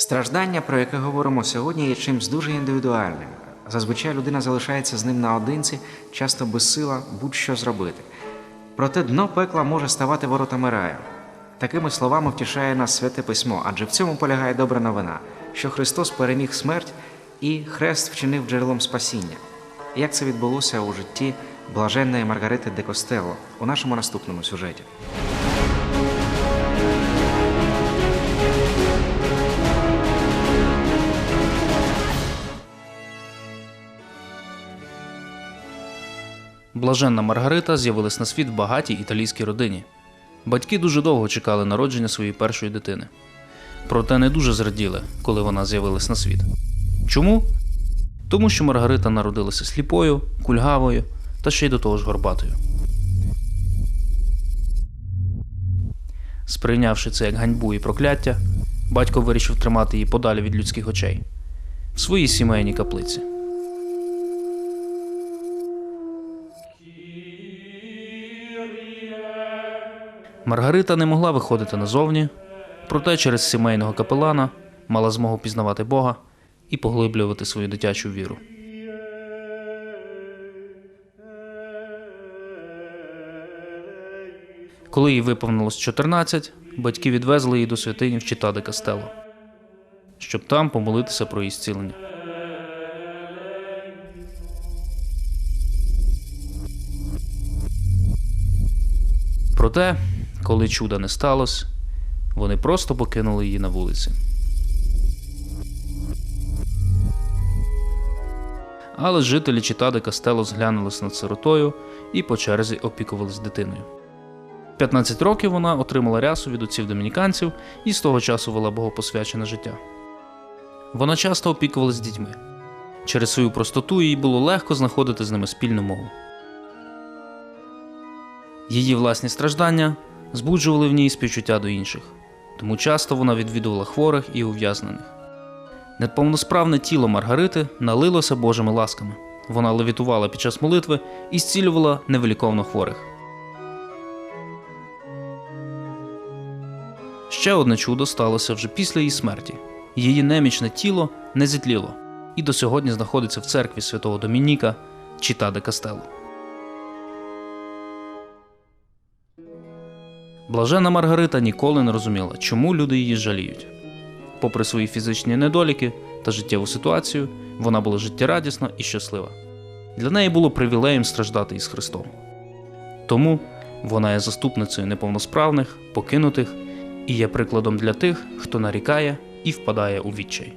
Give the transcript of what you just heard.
Страждання, про яке говоримо сьогодні, є чимсь дуже індивідуальним. Зазвичай людина залишається з ним наодинці, часто без сила будь-що зробити. Проте дно пекла може ставати воротами раю. Такими словами втішає нас святе письмо, адже в цьому полягає добра новина, що Христос переміг смерть і хрест вчинив джерелом спасіння. Як це відбулося у житті блаженної Маргарити де Костелло у нашому наступному сюжеті. Блаженна Маргарита з'явилась на світ в багатій італійській родині. Батьки дуже довго чекали народження своєї першої дитини. Проте не дуже зраділи, коли вона з'явилась на світ. Чому? Тому що Маргарита народилася сліпою, кульгавою та ще й до того ж горбатою. Сприйнявши це як ганьбу і прокляття, батько вирішив тримати її подалі від людських очей в своїй сімейній каплиці. Маргарита не могла виходити назовні, проте через сімейного капелана мала змогу пізнавати Бога і поглиблювати свою дитячу віру. Коли їй виповнилось 14, батьки відвезли її до святині в Чита де Кастело, щоб там помолитися про її зцілення. Проте, коли чуда не сталося, вони просто покинули її на вулиці. Але жителі Читади Кастело зглянулись над сиротою і по черзі опікувались дитиною. 15 років вона отримала рясу від отців домініканців і з того часу вела богопосвячене життя. Вона часто опікувалась дітьми. Через свою простоту їй було легко знаходити з ними спільну мову. Її власні страждання збуджували в ній співчуття до інших, тому часто вона відвідувала хворих і ув'язнених. Неповносправне тіло Маргарити налилося Божими ласками. Вона левітувала під час молитви і зцілювала невиліковно хворих. Ще одне чудо сталося вже після її смерті. Її немічне тіло не зітліло і до сьогодні знаходиться в церкві святого Домініка Чіта де Кастелло. Блажена Маргарита ніколи не розуміла, чому люди її жаліють. Попри свої фізичні недоліки та життєву ситуацію, вона була життєрадісна і щаслива. Для неї було привілеєм страждати із Христом. Тому вона є заступницею неповносправних, покинутих і є прикладом для тих, хто нарікає і впадає у відчай.